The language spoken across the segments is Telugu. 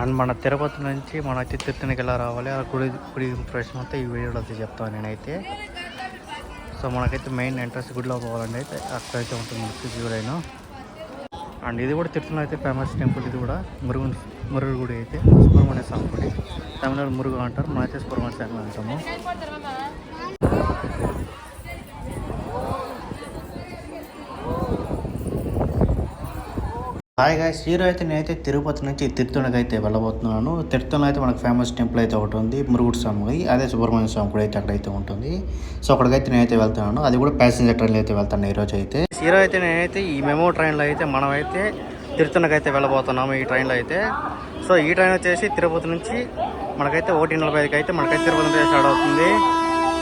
అండ్ మన తిరుపతి నుంచి మన అయితే తిరుత్తనికి ఎలా రావాలి ఆ గుడి గుడి ఇంప్రెషన్ అంతా ఈ వీడియోలో అయితే చెప్తాను నేనైతే. సో మనకైతే మెయిన్ ఎంట్రన్స్ గుడిలో పోవాలండి అయితే అక్కడైతే ఉంటుంది మనకి అండ్ ఇది కూడా తిరుత్తలో అయితే ఫేమస్ టెంపుల్ ఇది కూడా మురుగు మురుగు గుడి అయితే సుబ్రహ్మణ్య స్వామి గుడి. తమిళనాడు మురుగు అంటారు మనైతే సుబ్రహ్మణ్య స్వామి అంటాము. హాయ్ గాయస్ హీరో అయితే నేనైతే తిరుపతి నుంచి తిరుత్తణికి అయితే వెళ్ళబోతున్నాను. తిరుత్తణిలో అయితే మనకు ఫేమస్ టెంపుల్ అయితే ఒకటి ఉంది మురుగుడు స్వామి అదే సుబ్రహ్మణ్య స్వామి కూడా అయితే అక్కడైతే ఉంటుంది. సో అక్కడికైతే నేనైతే వెళ్తున్నాను. అది కూడా ప్యాసింజర్ ట్రైన్లో అయితే వెళ్తాను ఈ రోజు అయితే హీరో అయితే నేనైతే ఈ మెమో ట్రైన్లో అయితే మనమైతే తిరుత్తణికి అయితే వెళ్ళబోతున్నాము ఈ ట్రైన్లో అయితే. సో ఈ ట్రైన్ వచ్చేసి తిరుపతి నుంచి మనకైతే ఒకటి నలభై ఐదుకి అయితే మనకైతే తిరుపతి నుంచి స్టార్ట్ అవుతుంది.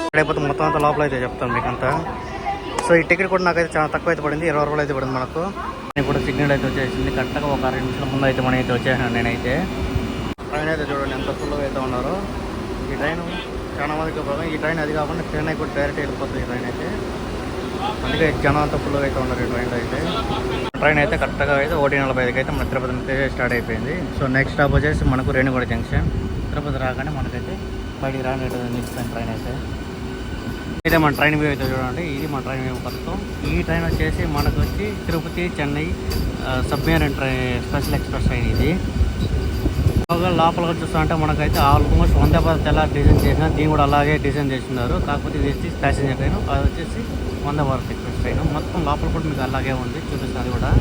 ఇక్కడైపోతే మొత్తం అంతా లోపల అయితే చెప్తాను మీకంతా. సో ఈ టికెట్ కూడా నాకైతే చాలా తక్కువ అయితే పడింది ఇరవై రూపాయలు అయితే పడింది మనకు. నేను కూడా సిగ్నల్ అయితే వచ్చేసింది కరెక్ట్గా ఒక అరవై నిమిషాల ముందు అయితే మనం అయితే వచ్చేసాను నేనైతే. ట్రైన్ అయితే చూడండి ఎంత ఫుల్గా అయితే ఉన్నారు. ఈ ట్రైన్ చాలా మందికి ఉపయోగం. ఈ ట్రైన్ అది కాకుండా చెన్నై కూడా డైరెక్ట్ వెళ్ళిపోతుంది ఈ ట్రైన్ అయితే. అందుకే జనం అంతా ఫుల్గా అయితే ఉన్నారు ఈ ట్రైన్లో అయితే. ట్రైన్ అయితే కరెక్ట్గా అయితే ఒకటి నలభై ఐదుకి అయితే మన తిరుపతి నుంచి స్టార్ట్ అయిపోయింది. సో నెక్స్ట్ స్టాప్ వచ్చేసి మనకు రేణుగూడ జంక్షన్ తిరుపతి రాగానే మనకైతే బయటికి రాని నిలుస్తుంది ట్రైన్ అయితే. ఇదే మన ట్రైన్ వ్యూ అయితే చూడండి. ఇది మన ట్రైన్ వ్యూ ప్రస్తుతం ఈ ట్రైన్ వచ్చేసి మనకు వచ్చి Tirupati Chennai submarine train special express train ఇది. బాగా లోపల చూస్తా మనకైతే ఆల్మోస్ట్ వంద పది ఎలా డిజైన్ చేసినా దీన్ని కూడా అలాగే డిజైన్ చేస్తున్నారు. కాకపోతే ఇది వచ్చి ప్యాసింజర్ ట్రైన్. అది వచ్చేసి వంద భారత్ ఎక్స్ప్రెస్ ట్రైన్. మొత్తం లోపల కూడా మీకు అలాగే ఉంది చూపిస్తుంది అది కూడా.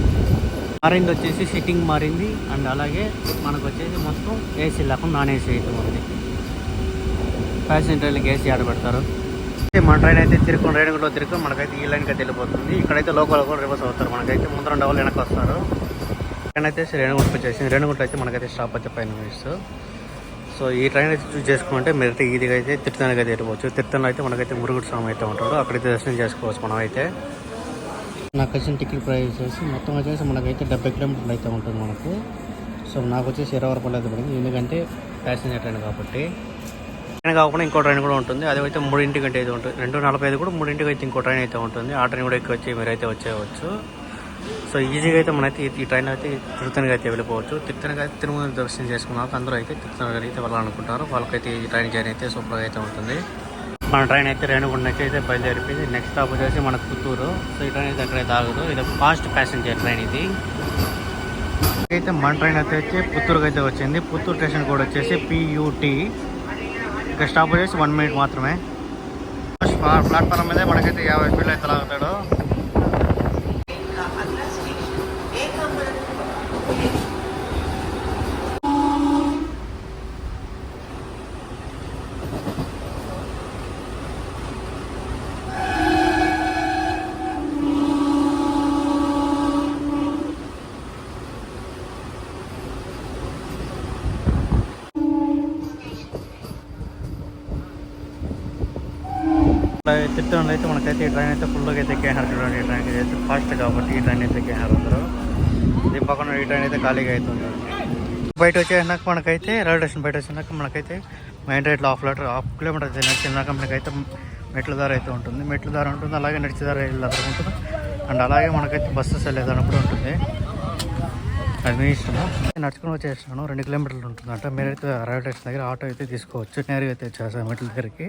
మారింది వచ్చేసి సిట్టింగ్ మారింది. అండ్ అలాగే మనకు వచ్చేసి మొత్తం ఏసీ లేకుండా నాన్ ఏసీ అయితే ఉంది. ప్యాసింజర్ ట్రైన్కి ఏసీ ఆడ పెడతారు. మన ట్రైన్ అయితే తిరుగు రేణుగుంటలో తిరుగు మనకైతే ఈ లైన్కి అయితే వెళ్ళిపోతుంది. ఇక్కడైతే లోకల్ కూడా రివర్స్ అవుతారు. మనకైతే ముందర డబల్ వెనక్కి వస్తారు. ఇక్కడైతే రేణుగుంట వచ్చేసి రేణుగుంట అయితే మనకైతే స్టాప్ అయితే పైన మినిట్స్ సో ఈ ట్రైన్ అయితే చూస్ చేసుకుంటే మీరు ఈదిగా అయితే తిరుత్తనికి అయితే వెళ్ళిపోవచ్చు. తిరుత్తలో అయితే మనకైతే మురుగుడు స్వామి అయితే ఉంటాడు. అక్కడైతే దర్శనం చేసుకోవచ్చు మనం అయితే నాకు వచ్చిన టికెట్ ప్రైస్ వచ్చేసి మొత్తం వచ్చేసి మనకైతే డెబ్బై కిలోమీటర్లు అయితే ఉంటుంది మనకు. సో నాకు వచ్చేసి ఇరవై రూపాయలు అయితే పడింది. ఎందుకంటే ప్యాసింజర్ ట్రైన్ కాబట్టి. ట్రైన్ కాకుండా ఇంకో ట్రైన్ కూడా ఉంటుంది. అదైతే మూడింటికి అంటే అయితే ఉంటుంది. రెండు నలభై ఐదు కూడా మూడింటికి అయితే ఇంకో ట్రైన్ అయితే ఉంటుంది. ఆ ట్రైన్ కూడా ఎక్కువ వచ్చి మీరైతే వచ్చేయవచ్చు. సో ఈజీగా అయితే మనైతే ఈ- ట్రైన్ అయితే తిరుత్తనికి అయితే వెళ్ళిపోవచ్చు. తిరుత్తనికి అయితే తిరుమల దర్శనం చేసుకున్నాక అందరూ అయితే తిరుతనగా అయితే వెళ్ళాలనుకుంటారు. వాళ్ళకైతే ఈ ట్రైన్ జర్నీ అయితే సూపర్గా అయితే ఉంటుంది. మన ట్రైన్ అయితే రేణుగుండ నుంచి అయితే బయలుదేరిపోయింది. నెక్స్ట్ స్టాప్ వచ్చేసి మన పుత్తూరు. సో ఈ ట్రైన్ అయితే అక్కడైతే ఆగదు ఇది ఫాస్ట్ ప్యాసింజర్ ట్రైన్ ఇది. అయితే మన ట్రైన్ అయితే వచ్చి పుత్తూరుకి అయితే వచ్చింది. పుత్తూరు స్టేషన్ కూడా వచ్చేసి పియూటీ ఇక్కడ స్టాప్ చేసి వన్ మినిట్ మాత్రమే. ప్లాట్ఫారం మీద మనకైతే యాభై ఫీట్లు అయితే లాగుతాడు. తిట్టడంలో అయితే మనకైతే ఈ ట్రైన్ అయితే ఫుల్గా అయితే ఎక్కేసారు చూడండి ఈ ట్రైన్ అయితే ఫాస్ట్ కాబట్టి ఈ ట్రైన్ అయితే ఎక్కేసారు అందరూ దీని పక్కన ఈ ట్రైన్ అయితే ఖాళీగా అవుతుంది బయట వచ్చేసినాక మనకైతే రైల్వే స్టేషన్ బయట వచ్చినాక మనకైతే మెయిన్ రైట్లో హాఫ్ లీటర్ హాఫ్ కిలోమీటర్ అయితే మనకైతే మెట్ల దారి అయితే ఉంటుంది. మెట్ల దారి ఉంటుంది అలాగే నడిచే దారి వెళ్ళేదారి ఉంటుంది. అండ్ అలాగే మనకైతే బస్సెస్ వెళ్ళేదారి కూడా ఉంటుంది. అది మీ ఇష్టము నడుచుకుని వచ్చేసాను రెండు కిలోమీటర్లు ఉంటుంది అంటే మీరైతే రైల్వే స్టేషన్ దగ్గర ఆటో అయితే తీసుకోవచ్చు. నేరుగా అయితే వచ్చేసాను మెట్ల దగ్గరికి.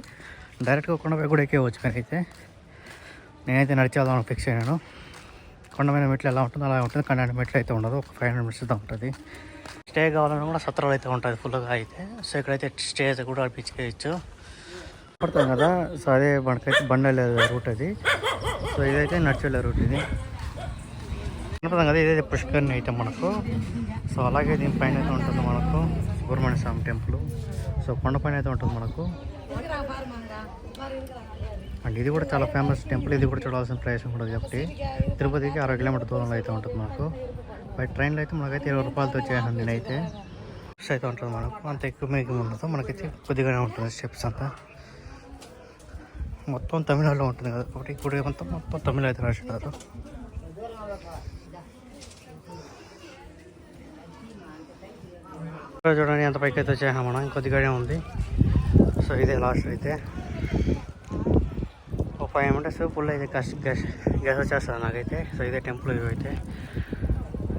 డైరెక్ట్గా కొండపై కూడా ఎక్కేవచ్చు అయితే నేనైతే నడిచి ఫిక్స్ అయ్యాను. కొండమైన మెట్లు ఎలా ఉంటుంది అలా ఉంటుంది. కానీ మెట్లు అయితే ఉండదు. ఒక ఫైవ్ హండ్రెడ్ మీటర్స్ ఉంటుంది. స్టే కావాలన్నా కూడా సత్రాలు అయితే ఉంటుంది ఫుల్గా అయితే. సో ఇక్కడైతే స్టే అయితే కూడా అనిపించుకోవచ్చు పడతాం కదా. సో అదే మనకైతే బండి రూట్ అది. సో ఇదైతే నడిచి రూట్ ఇది. కనపడతాం కదా ఇదైతే పుష్కర్ని అయితే మనకు. సో అలాగే దీనిపైన అయితే ఉంటుంది మనకు సుబ్రహ్మణ్య స్వామి టెంపుల్. సో కొండపైన అయితే ఉంటుంది మనకు. అండ్ ఇది కూడా చాలా ఫేమస్ టెంపుల్ ఇది కూడా చూడాల్సిన ప్రదేశం కూడా చెప్పి తిరుపతికి అరవై కిలోమీటర్ దూరంలో అయితే ఉంటుంది మనకు బయట ట్రైన్లో అయితే మనకైతే ఇరవై రూపాయలతో వచ్చేసాను నేనైతే స్టెప్స్ అయితే ఉంటుంది మనకు అంత ఎక్కువ మీకు ఉండదు. మనకైతే కొద్దిగానే ఉంటుంది స్టెప్స్ అంతా. మొత్తం తమిళనాడులో ఉంటుంది కదా. ఒకటి గుడి అంతా మొత్తం తమిళ అయితే రాసినారు చూడండి ఎంత పైకి అయితే వచ్చాము మనం. కొద్దిగానే ఉంది. సో ఇదే లాస్ట్ అయితే. ఒక ఫైవ్ మినిట్స్ ఫుల్ అయితే గ్యాస్ గస్ గ్యాస్ వచ్చేస్తుంది నాకైతే. సో ఇదే టెంపుల్ వ్యూ అయితే.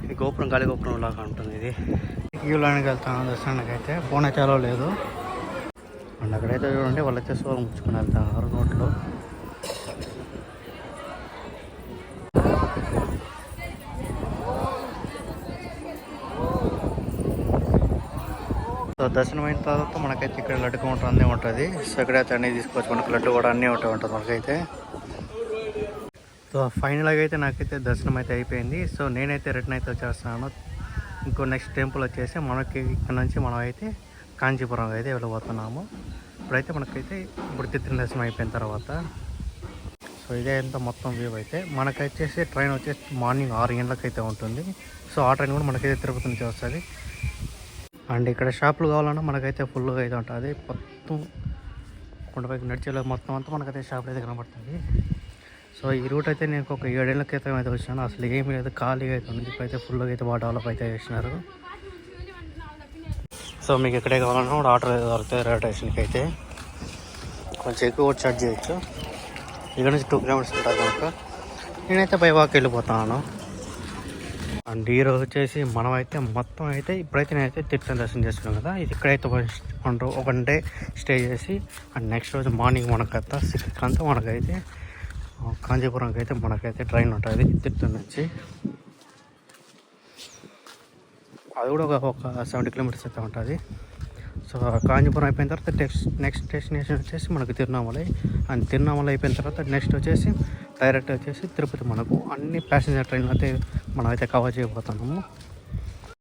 ఈ గోపురం గాలి గోపురం లాగా ఉంటుంది ఇది. క్యూ లైన్కి వెళ్తాను దర్శనానికి అయితే ఫోన్ అయితే అలో లేదు. అండ్ అక్కడైతే చూడండి వాళ్ళు అయితే సోలం ముచ్చుకొని వెళ్తున్నారు నోట్లో సో దర్శనం అయిన తర్వాత మనకైతే ఇక్కడ లడ్డు కౌంటర్ అన్నీ ఉంటుంది. సో ఇక్కడైతే అన్నీ తీసుకోవచ్చు మనకు లడ్డు కూడా అన్నీ ఉంటాయి ఉంటుంది మనకైతే. సో ఫైనల్గా అయితే నాకైతే దర్శనం అయితే అయిపోయింది. సో నేనైతే రిటర్న్ అయితే వచ్చేస్తున్నాను. ఇంకో నెక్స్ట్ టెంపుల్ వచ్చేసి మనకి ఇక్కడ నుంచి మనం అయితే కాంచీపురం అయితే వెళ్ళబోతున్నాము. ఇప్పుడైతే మనకైతే ఇప్పుడు తిత్తిన దర్శనం అయిపోయిన తర్వాత. సో ఇదే ఎంత మొత్తం వ్యూ అయితే. మనకైతే ట్రైన్ వచ్చేసి మార్నింగ్ ఆరు గంటలకు అయితే ఉంటుంది. సో ఆ ట్రైన్ కూడా మనకైతే తిరుపతి నుంచి వస్తుంది. అండ్ ఇక్కడ షాపులు కావాలన్నా మనకైతే ఫుల్గా అయితే ఉంటుంది. మొత్తం కొండపైకి నడిచేలో మొత్తం అంతా మనకైతే షాపులు అయితే కనబడుతుంది. సో ఈ రూట్ అయితే నేను ఒక ఏడేళ్ళ క్రితం అయితే వచ్చాను. అసలు ఏమీ లేదు ఖాళీగా అయితే ఉంది. ఇప్పుడైతే ఫుల్గా అయితే బాగా డెవలప్ అయితే చేసినారు. సో మీకు ఎక్కడే కావాలన్నా కూడా ఆర్డర్ దొరుకుతాయి రైల్వే స్టేషన్కి అయితే కొంచెం ఎక్కువ ఛార్జ్ చార్జ్ చేయొచ్చు. ఇక్కడ నుంచి టూ కిలోమీటర్స్ ఉంటుంది కనుక. నేనైతే బై వాక్ వెళ్ళిపోతాను అండ్ ఈ రోజు వచ్చేసి మనం అయితే మొత్తం అయితే ఇప్పుడైతే నేనైతే తిరుపతి దర్శనం చేసుకున్నాం కదా. ఇది ఇక్కడైతే వన్ రో ఒక డే స్టే చేసి అండ్ నెక్స్ట్ రోజు మార్నింగ్ మనకైతే సిక్స్ అంతా మనకైతే ఆ, కాంచీపురంకి అయితే మనకైతే ట్రైన్ ఉంటుంది తిరుపతి నుంచి. అది కూడా ఒక ఒక సెవెంటీ కిలోమీటర్స్ అయితే ఉంటుంది. సో కాంచీపురం అయిపోయిన తర్వాత నెక్స్ట్ నెక్స్ట్ డెస్టినేషన్ వచ్చేసి మనకు తిరునామలై. అండ్ తిరునామలై అయిపోయిన తర్వాత నెక్స్ట్ వచ్చేసి డైరెక్ట్ వచ్చేసి తిరుపతి మనకు. అన్ని ప్యాసింజర్ ట్రైన్లు అయితే మనం అయితే కవర్ చేయబోతున్నాము.